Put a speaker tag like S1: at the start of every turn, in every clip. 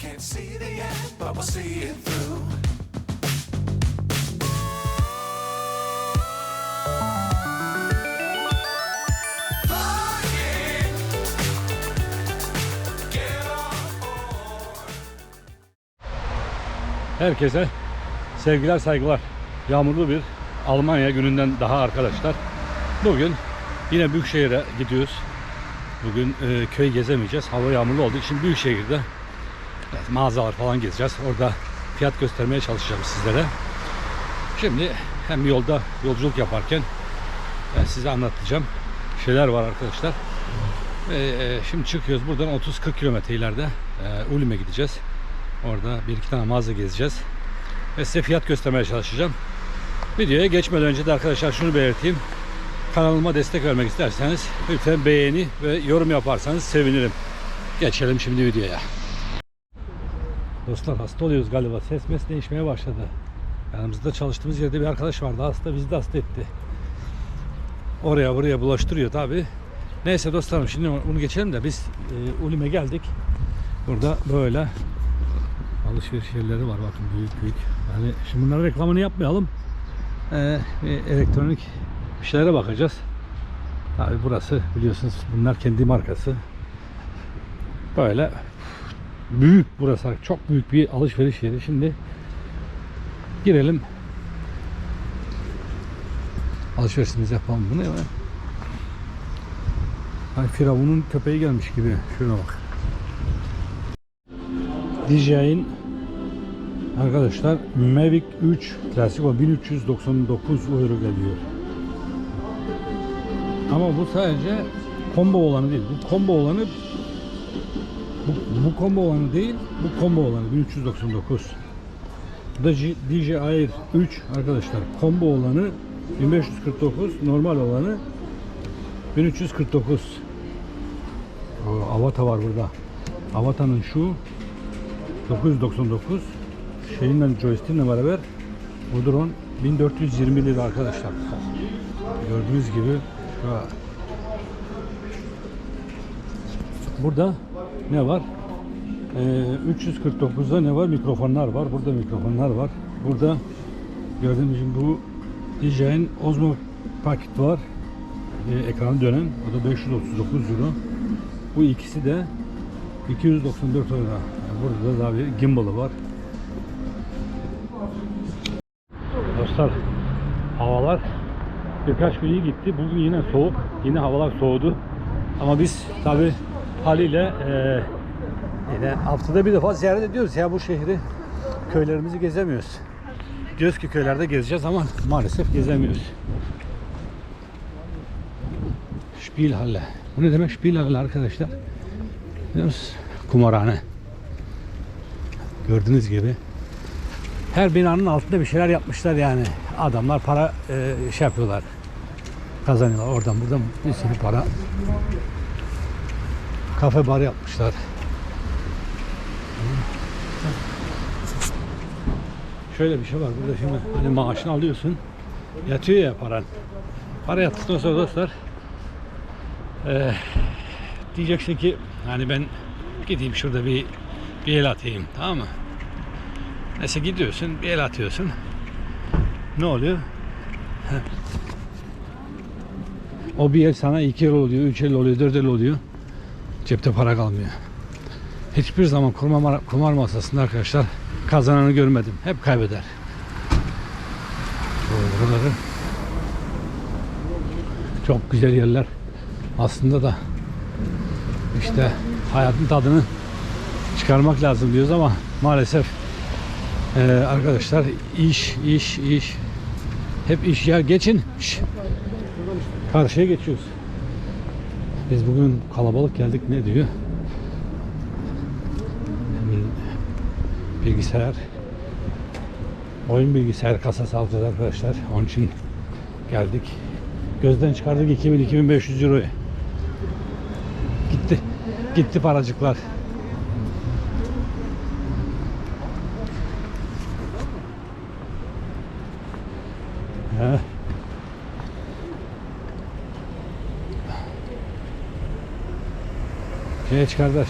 S1: can't see the end, but we'll see it through.
S2: Herkese sevgiler saygılar. Yağmurlu bir Almanya gününden daha arkadaşlar. Bugün yine Büyükşehir'e gidiyoruz. Bugün e, köy gezemeyeceğiz. Hava yağmurlu olduğu için Büyükşehir'de evet, mağazalar falan gezeceğiz. Orada fiyat göstermeye çalışacağım sizlere. Şimdi hem yolda yolculuk yaparken ben size anlatacağım şeyler var arkadaşlar. E, e, şimdi çıkıyoruz buradan 30-40 kilometre ileride e, Ulm'e gideceğiz. Orada bir iki tane mağaza gezeceğiz. Ve size fiyat göstermeye çalışacağım. Videoya geçmeden önce de arkadaşlar şunu belirteyim. Kanalıma destek vermek isterseniz lütfen beğeni ve yorum yaparsanız sevinirim. Geçelim şimdi videoya. Dostlar hasta oluyoruz galiba. Ses mes değişmeye başladı. Yanımızda çalıştığımız yerde bir arkadaş vardı. Hasta bizi de hasta etti. Oraya buraya bulaştırıyor tabi. Neyse dostlarım şimdi bunu geçelim de biz e, Ulim'e geldik. Burada böyle alışveriş yerleri var bakın büyük büyük. Yani şimdi bunların reklamını yapmayalım. Ee, elektronik bir şeylere bakacağız. Tabi burası biliyorsunuz bunlar kendi markası. Böyle büyük burası çok büyük bir alışveriş yeri. Şimdi girelim. Alışverişimizi yapalım. Bu ne ya? Hani Firavun'un köpeği gelmiş gibi. Şuna bak. DJI'nin arkadaşlar Mavic 3 klasik o 1399 euro geliyor. Ama bu sadece combo olanı değil. Bu combo olanı bu, bu combo olanı değil, bu combo olanı 1399. Bu DJI Air 3 arkadaşlar. Combo olanı 1549, normal olanı 1349. O, Avata var burada. Avata'nın şu 999 şeyinle joystick'le beraber bu drone 1420 lira arkadaşlar. Gördüğünüz gibi şu Burada ne var? Ee, 349'da ne var? Mikrofonlar var. Burada mikrofonlar var. Burada gördüğünüz gibi bu DJI'nin Osmo paket var. Ee, ekranı dönen. O da 539 euro. Bu ikisi de 294 euro. Yani burada da bir gimbal'ı var. Dostlar havalar birkaç gün iyi gitti. Bugün yine soğuk. Yine havalar soğudu. Ama biz tabi haliyle eee yine haftada bir defa ziyaret ediyoruz ya bu şehri. Köylerimizi gezemiyoruz. Diyoruz ki köylerde gezeceğiz ama maalesef gezemiyoruz. Spielhalle. Bu ne demek Spielhalle arkadaşlar? Biliyor? Kumarhane. Gördüğünüz gibi her binanın altında bir şeyler yapmışlar yani. Adamlar para e, şey yapıyorlar. Kazanıyorlar oradan buradan bir sürü para. Kafe bar yapmışlar. Şöyle bir şey var burada şimdi hani maaşını alıyorsun. Yatıyor ya paran. Para yattıktan sonra dostlar e, diyeceksin ki hani ben gideyim şurada bir bir el atayım tamam mı? Neyse gidiyorsun bir el atıyorsun. Ne oluyor? O bir el sana iki el oluyor, üç el oluyor, dört el oluyor. Cepte para kalmıyor. Hiçbir zaman kumar, kumar masasında arkadaşlar kazananı görmedim. Hep kaybeder. Buraları çok güzel yerler. Aslında da işte hayatın tadını çıkarmak lazım diyoruz ama maalesef ee, arkadaşlar iş iş iş hep iş ya geçin Şş. karşıya geçiyoruz biz bugün kalabalık geldik. Ne diyor? Bilgisayar oyun bilgisayar kasası alacağız arkadaşlar. Onun için geldik. Gözden çıkardık 2000-2500 euroyu gitti. Gitti paracıklar. He. Geç kardeş.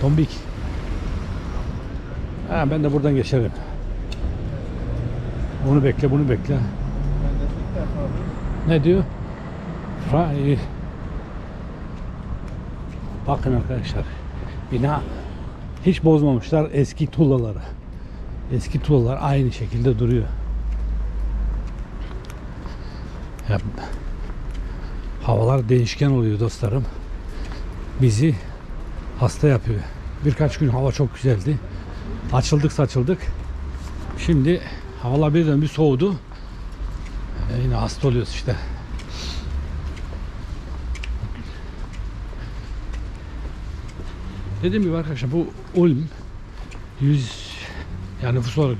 S2: Tombik. Ha, ben de buradan geçerim. Bunu bekle, bunu bekle. Ne diyor? Fra- Bakın arkadaşlar. Bina hiç bozmamışlar eski tuğlaları. Eski tuğlalar aynı şekilde duruyor. Havalar değişken oluyor dostlarım. Bizi hasta yapıyor. Birkaç gün hava çok güzeldi. Açıldık saçıldık. Şimdi havalar birden bir soğudu. E, yine hasta oluyoruz işte. Dediğim gibi arkadaşlar bu Ulm 100 yani nüfus olarak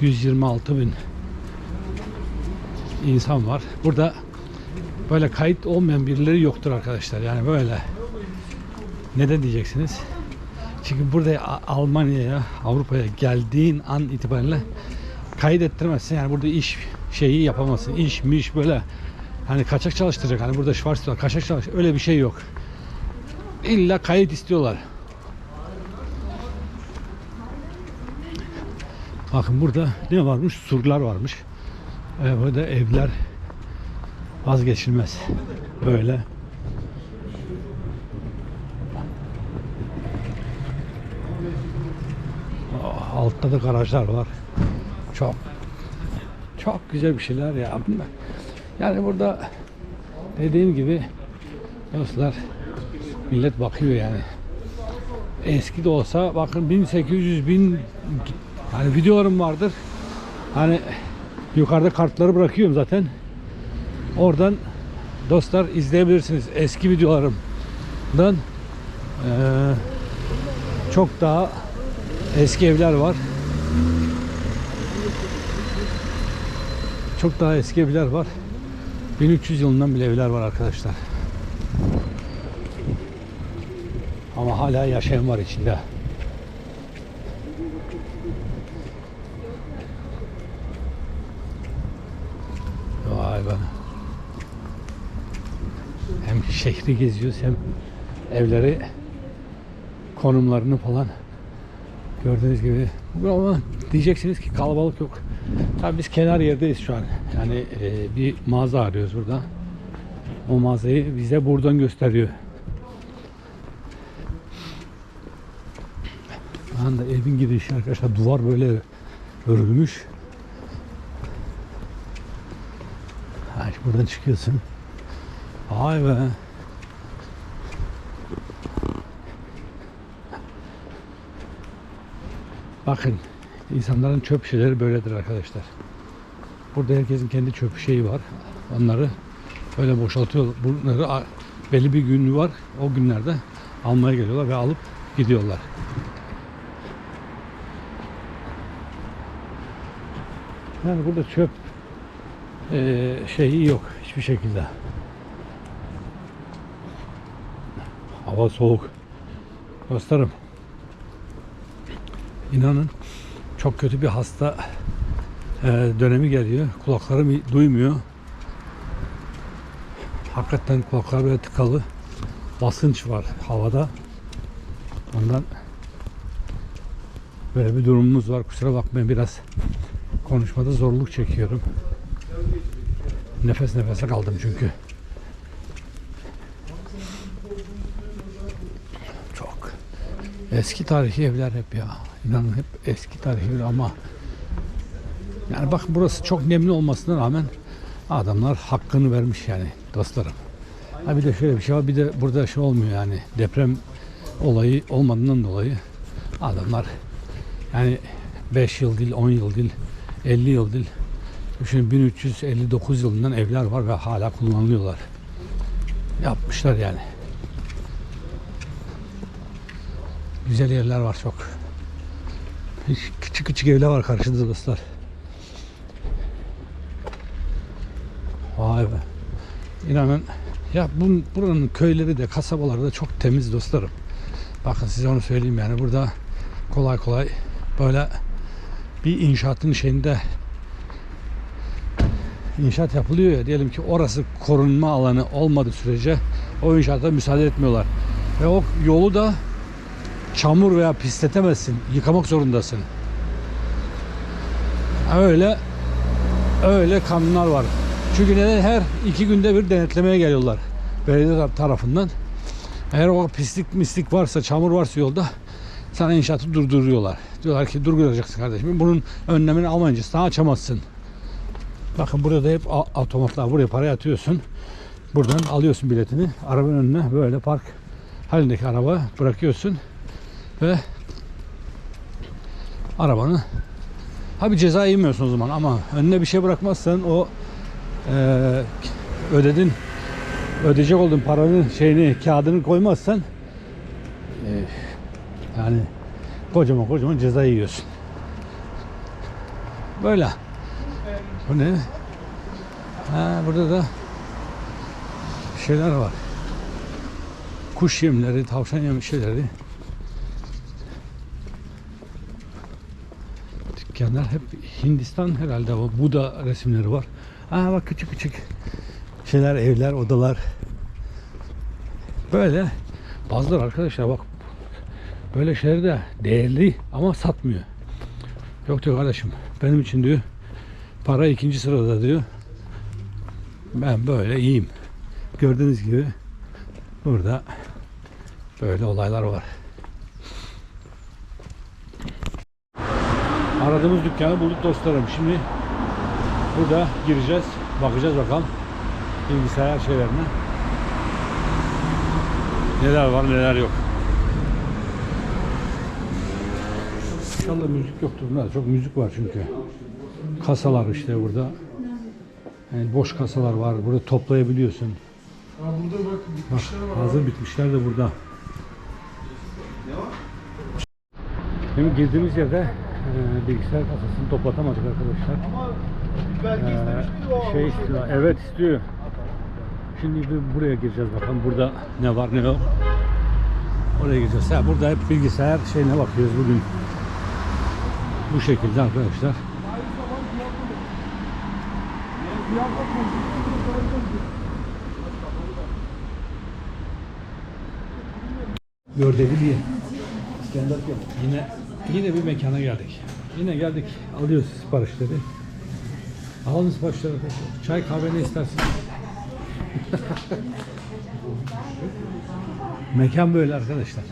S2: 126 bin insan var. Burada böyle kayıt olmayan birileri yoktur arkadaşlar. Yani böyle neden diyeceksiniz? Çünkü burada Almanya'ya, Avrupa'ya geldiğin an itibariyle kaydettirmezsin. Yani burada iş şeyi yapamazsın. İş, miş böyle hani kaçak çalıştıracak. Hani burada Schwarzschild kaçak çalış öyle bir şey yok. İlla kayıt istiyorlar. Bakın burada ne varmış? Surlar varmış. Ee, burada evler vazgeçilmez. Böyle. Ah, Altta da garajlar var. Çok çok güzel bir şeyler ya. Yani burada dediğim gibi dostlar millet bakıyor yani. Eski de olsa bakın 1800 bin hani videolarım vardır. Hani yukarıda kartları bırakıyorum zaten. Oradan dostlar izleyebilirsiniz eski videolarımdan. Eee çok daha eski evler var. Çok daha eski evler var. 1300 yılından bile evler var arkadaşlar. Ama hala yaşayan var içinde. Vay be. Hem şehri geziyoruz hem evleri konumlarını falan gördüğünüz gibi ama diyeceksiniz ki kalabalık yok. Tabii biz kenar yerdeyiz şu an. Yani e, bir mağaza arıyoruz burada. O mağazayı bize buradan gösteriyor. Şu anda evin girişi arkadaşlar duvar böyle örülmüş. Ha, işte buradan çıkıyorsun. Vay be. Bakın insanların çöp şeyleri böyledir arkadaşlar. Burada herkesin kendi çöp şeyi var. Onları böyle boşaltıyor. Bunları belli bir günü var. O günlerde almaya geliyorlar ve alıp gidiyorlar. Yani burada çöp eee, şeyi yok hiçbir şekilde. Hava soğuk. Dostlarım İnanın çok kötü bir hasta e, dönemi geliyor. Kulaklarım duymuyor. Hakikaten kulaklar böyle tıkalı. Basınç var havada. Ondan böyle bir durumumuz var. Kusura bakmayın biraz konuşmada zorluk çekiyorum. Nefes nefese kaldım çünkü. Çok eski tarihi evler hep ya. İnanın hep eski tarihi evler ama yani bakın burası çok nemli olmasına rağmen adamlar hakkını vermiş yani dostlarım. Ha bir de şöyle bir şey var bir de burada şey olmuyor yani deprem olayı olmadığından dolayı adamlar yani 5 yıl değil 10 yıl değil 50 yıl değil Düşünün 1359 yılından evler var ve hala kullanılıyorlar. Yapmışlar yani. Güzel yerler var çok. Küçük küçük evler var karşıda dostlar. Vay be. İnanın ya bu, buranın köyleri de kasabaları da çok temiz dostlarım. Bakın size onu söyleyeyim yani burada kolay kolay böyle bir inşaatın şeyinde inşaat yapılıyor ya diyelim ki orası korunma alanı olmadığı sürece o inşaata müsaade etmiyorlar. Ve o yolu da çamur veya pisletemezsin. Yıkamak zorundasın. Öyle öyle kanunlar var. Çünkü neden her iki günde bir denetlemeye geliyorlar belediye tar- tarafından. Eğer o pislik mislik varsa, çamur varsa yolda sana inşaatı durduruyorlar. Diyorlar ki durduracaksın kardeşim. Bunun önlemini almayınca sana açamazsın. Bakın burada da hep otomatlar. Buraya parayı atıyorsun. Buradan alıyorsun biletini. Arabanın önüne böyle park halindeki araba bırakıyorsun. Ve arabanı ha bir ceza yemiyorsun o zaman ama önüne bir şey bırakmazsan o eee ödedin ödeyecek olduğun paranın şeyini kağıdını koymazsan eee, yani kocaman kocaman ceza yiyorsun. Böyle. Bu ne? Ha, burada da şeyler var. Kuş yemleri, tavşan yemi şeyleri. Dükkanlar hep Hindistan herhalde o Buda resimleri var. Aa bak küçük küçük şeyler, evler, odalar. Böyle bazıları arkadaşlar bak böyle şeyler de değerli ama satmıyor. Yok diyor kardeşim benim için diyor para ikinci sırada diyor. Ben böyle iyiyim. Gördüğünüz gibi burada böyle olaylar var. Aradığımız dükkanı bulduk dostlarım. Şimdi burada gireceğiz. Bakacağız bakalım bilgisayar şeylerine. Neler var neler yok. İnşallah müzik yoktur. Bunlar çok müzik var çünkü. Kasalar işte burada. Yani boş kasalar var. Burada toplayabiliyorsun.
S3: Ha burada bak
S2: Bak,
S3: bitmişler var.
S2: hazır bitmişler de burada. Şimdi girdiğimiz yerde e, bilgisayar kasasını toplatamadık arkadaşlar.
S3: Ama bir belge istemiş miydi o?
S2: şey istiyor. Evet istiyor. Şimdi bir buraya gireceğiz bakalım. Burada ne var ne yok. Oraya gireceğiz. Ha, burada hep bilgisayar şeyine bakıyoruz bugün. Bu şekilde arkadaşlar. Gördeli bir Yine yine bir mekana geldik. Yine geldik. Alıyoruz siparişleri. Alalım siparişleri. Çay kahve ne istersin? Mekan böyle arkadaşlar.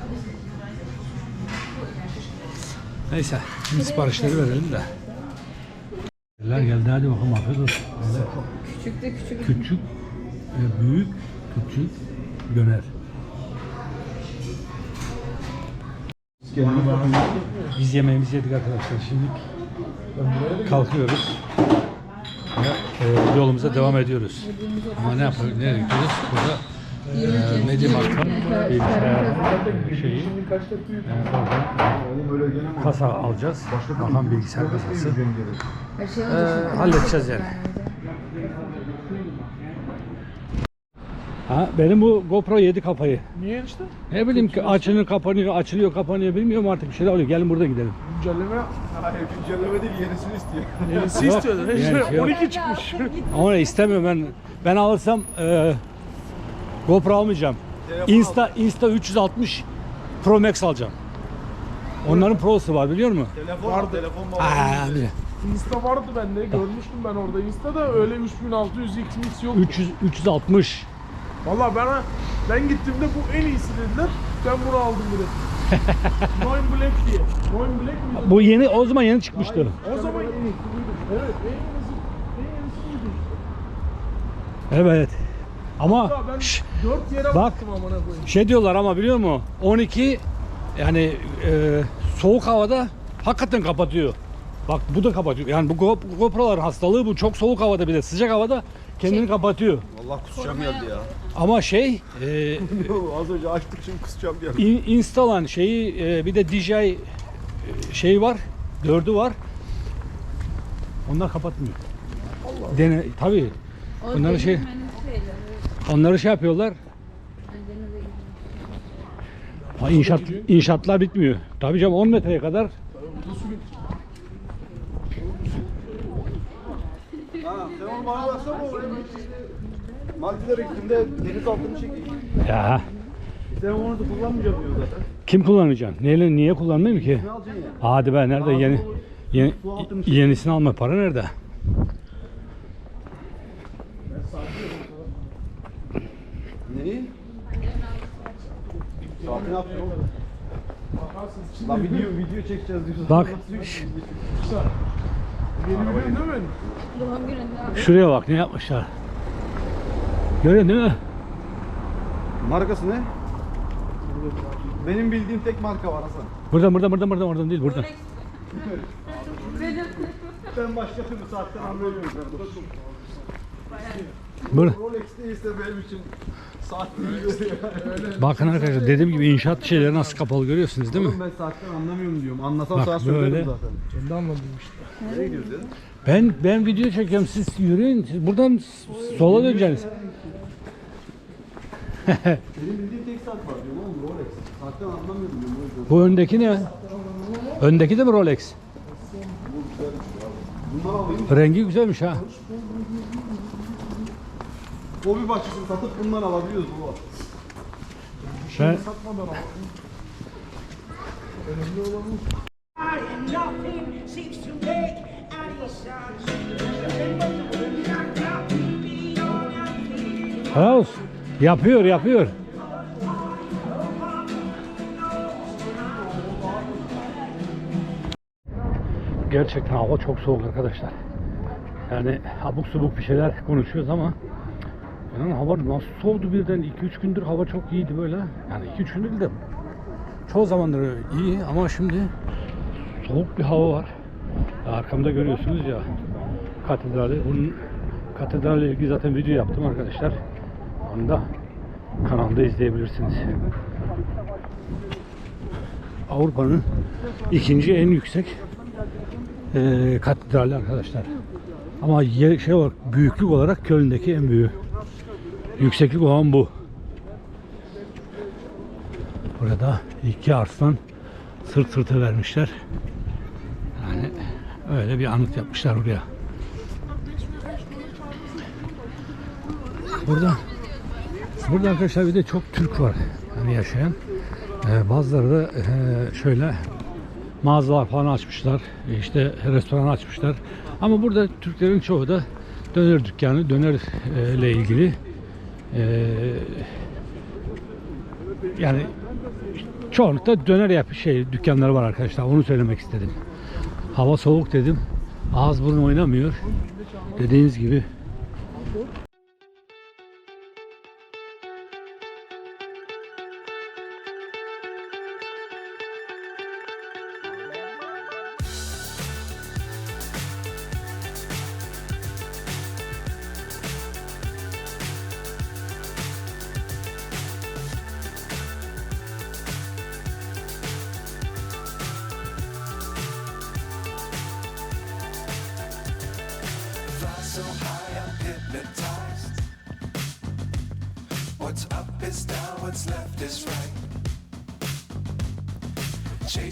S2: Neyse şimdi siparişleri verelim de. Eller geldi hadi bakalım afiyet olsun.
S4: Küçük de küçük.
S2: Küçük, e, büyük, küçük, döner. Biz yemeğimizi yedik arkadaşlar. Şimdi kalkıyoruz. Ve, e, yolumuza devam ediyoruz. Ama ne yapıyoruz? Nereye gidiyoruz? Burada e, Mediamarkt'ın bilgisayar şeyi. Yani oradan kasa alacağız. Bakan bilgisayar kasası.
S4: Her şey
S2: E, halledeceğiz yani. Ha, benim bu GoPro yedi kafayı.
S3: Niye işte?
S2: Ne bileyim ki açılıyor kapanıyor, açılıyor kapanıyor bilmiyorum artık bir şeyler oluyor. Gelin burada gidelim.
S3: Güncelleme.
S5: Hayır güncelleme değil yenisini istiyor.
S3: Yenisi
S2: Yok, şey yok.
S3: 12 çıkmış.
S2: Ama istemiyorum ben. Ben alırsam e, GoPro almayacağım.
S5: Telefon
S2: Insta Insta 360 Pro Max alacağım. Onların Pro'su var biliyor musun?
S5: Telefon
S3: Vardı.
S5: telefon mu?
S2: Aa, bir.
S3: Insta vardı bende. Görmüştüm ben orada. Insta'da öyle 3600 XMX yok.
S2: 300 360.
S3: Valla bana ben gittiğimde bu en iyisi dediler. Ben bunu aldım direkt. Noin Black diye. Noin Black miydi?
S2: Bu yeni o zaman yeni çıkmıştı.
S3: O zaman buydu. Evet en iyisi. En iyisi buydu.
S2: Evet. Ama
S3: ben
S2: şş,
S3: 4 yere
S2: bak.
S3: baktım amına koyayım.
S2: şey diyorlar ama biliyor musun? 12 yani e, soğuk havada hakikaten kapatıyor. Bak bu da kapatıyor. Yani bu Go- GoPro'ların hastalığı bu. Çok soğuk havada bile sıcak havada kendini kapatıyor.
S5: Allah kusacağım geldi ya.
S2: Ama şey e,
S5: Az önce açtık şimdi kusacağım geldi.
S2: in, instalan şeyi e, bir de DJI e, şey var. Dördü var. Onlar kapatmıyor. Dene tabii.
S4: O
S2: Bunları şey-
S4: benim hani şeyler,
S2: Onları şey yapıyorlar.
S4: hani denize gidiyor.
S2: Ha, inşaat inşaatlar bitmiyor. Tabii canım 10 metreye kadar
S5: Onu bana baksana oraya. Maldivlere gittiğimde deniz altını çekeyim.
S2: ya
S5: Sen onu da kullanmayacağım diyor zaten.
S2: Kim kullanacaksın? Neyle, niye kullanmayayım ki?
S5: Ne alacaksın ya?
S2: Hadi be nerede
S5: Lazım
S2: yeni,
S5: olur.
S2: yeni
S5: Su
S2: yenisini alma para nerede?
S5: Neyi? Saati ne yapıyorsun oğlum? Lan video, video çekeceğiz diyorsun.
S2: Bak.
S4: Doğum gününde
S2: Şuraya bak ne yapmışlar. Görüyorsun değil mi?
S5: Markası ne? Benim bildiğim tek marka var Hasan.
S2: Buradan buradan buradan buradan oradan değil buradan.
S5: Ben başka türlü saatten anlıyorum.
S2: Burada.
S5: Rolex değilse benim için.
S2: Bakın arkadaşlar dediğim gibi inşaat şeyleri nasıl kapalı görüyorsunuz değil mi?
S5: Oğlum ben saatten anlamıyorum diyorum. Anlasam
S2: Bak
S5: sana söylerim
S2: böyle.
S5: zaten.
S3: Kendi anladım işte.
S5: Nereye gidiyoruz ya?
S2: Ben ben video çekiyorum siz yürüyün. Siz buradan sola döneceksiniz.
S5: Benim bildiğim tek saat var diyorum oğlum Rolex. Saatten anlamıyorum diyorum.
S2: Bu öndeki ne? Öndeki de mi Rolex? Rengi güzelmiş ha.
S5: Hobi bahçesini satıp bundan alabiliyoruz baba.
S2: Ben
S6: Nothing seems to make any sense.
S2: Helal olsun. Yapıyor yapıyor. Gerçekten hava çok soğuk arkadaşlar. Yani abuk subuk bir şeyler konuşuyoruz ama yani hava nasıl soğudu birden 2-3 gündür hava çok iyiydi böyle. Yani 2-3 gündür de çoğu zamandır iyi ama şimdi soğuk bir hava var. Arkamda görüyorsunuz ya katedrali. Bunun katedralle ilgili zaten video yaptım arkadaşlar. Onu da kanalda izleyebilirsiniz. Avrupa'nın ikinci en yüksek eee katedrali arkadaşlar. Ama şey olarak büyüklük olarak Köln'deki en büyüğü. Yükseklik olan bu. Burada iki arslan sırt sırta vermişler. Yani öyle bir anıt yapmışlar buraya. Burada burada arkadaşlar bir de çok Türk var yani yaşayan. Ee, bazıları da e, şöyle mağazalar falan açmışlar. işte restoran açmışlar. Ama burada Türklerin çoğu da döner dükkanı, döner e, ilgili e, yani çoğunlukla döner yap şey dükkanları var arkadaşlar. Onu söylemek istedim. Hava soğuk dedim. Ağız burun oynamıyor. Dediğiniz gibi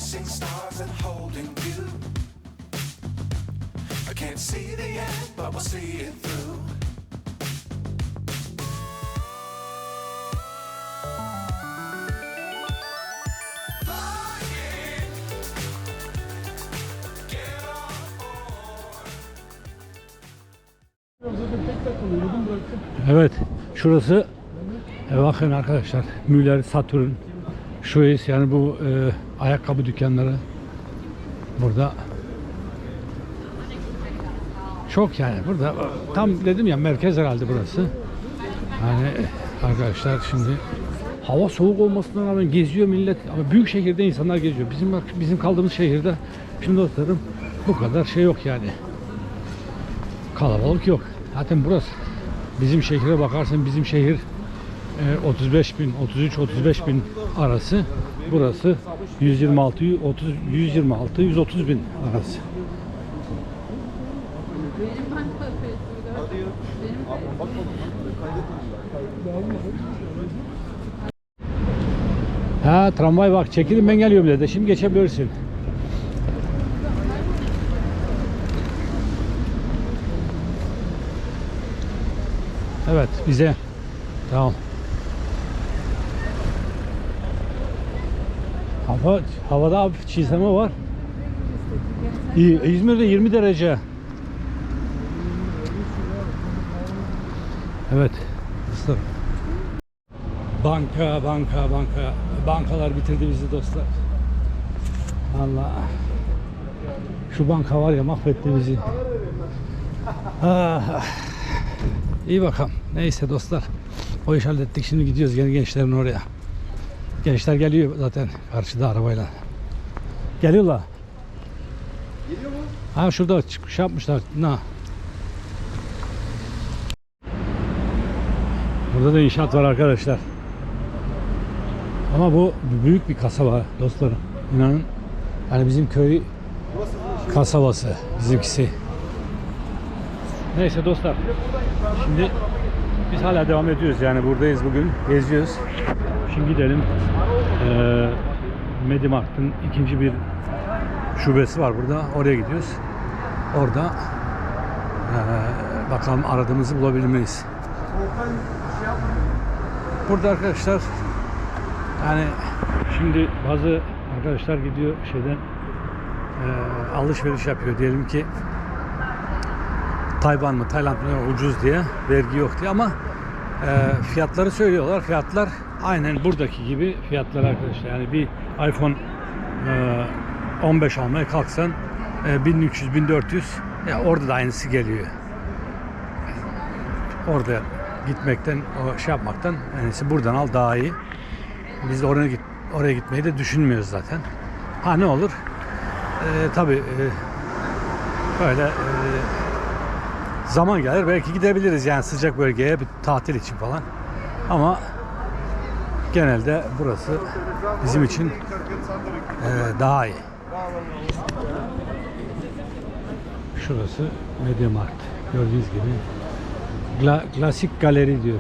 S1: Chasing stars and holding you. I can't see the end, but we'll see it through.
S2: Evet. Şurası e, bakın arkadaşlar. Müller, Saturn, Schweiss yani bu e, ayakkabı dükkanları burada çok yani burada tam dedim ya merkez herhalde burası. Yani arkadaşlar şimdi hava soğuk olmasına rağmen geziyor millet ama büyük şehirde insanlar geziyor. Bizim bizim kaldığımız şehirde şimdi dostlarım bu kadar şey yok yani. Kalabalık yok. Zaten burası bizim şehre bakarsın bizim şehir 35 bin 33 35 bin arası burası 126 30 126 130 bin arası. Ha tramvay bak çekilin ben geliyorum dedi. Şimdi geçebilirsin. Evet bize tamam. Hava, havada hafif çiğseme var. İyi, İzmir'de 20 derece. Evet. Dostlar. Banka, banka, banka. Bankalar bitirdi bizi dostlar. Allah. Şu banka var ya mahvetti bizi. Ah. İyi bakalım. Neyse dostlar. O iş hallettik. Şimdi gidiyoruz gene gençlerin oraya. Gençler geliyor zaten karşıda arabayla. Geliyorlar.
S5: Geliyor mu?
S2: Ha şurada çık- şey yapmışlar. Na. Burada da inşaat var arkadaşlar. Ama bu büyük bir kasaba dostlarım. İnanın. Yani bizim köy kasabası bizimkisi. Neyse dostlar. Şimdi biz hala devam ediyoruz yani buradayız bugün. Geziyoruz. Şimdi gidelim. Ee, Medimarkt'ın ikinci bir şubesi var burada. Oraya gidiyoruz. Orada eee, bakalım aradığımızı bulabilir miyiz? Burada arkadaşlar yani şimdi bazı arkadaşlar gidiyor şeyden eee, alışveriş yapıyor diyelim ki Tayvan mı Tayland mı ucuz diye vergi yok diye ama eee, fiyatları söylüyorlar. Fiyatlar aynen buradaki gibi fiyatlar arkadaşlar. Yani bir iPhone eee, 15 almaya kalksan e, 1300 1400 ya orada da aynısı geliyor. Orada gitmekten o şey yapmaktan en buradan al daha iyi. Biz de oraya git oraya gitmeyi de düşünmüyoruz zaten. Ha ne olur? E, tabii e, böyle e, zaman gelir belki gidebiliriz yani sıcak bölgeye bir tatil için falan. Ama genelde burası bizim için e, daha iyi. Şurası Mediamarkt. Gördüğünüz gibi. Gla- klasik galeri diyor.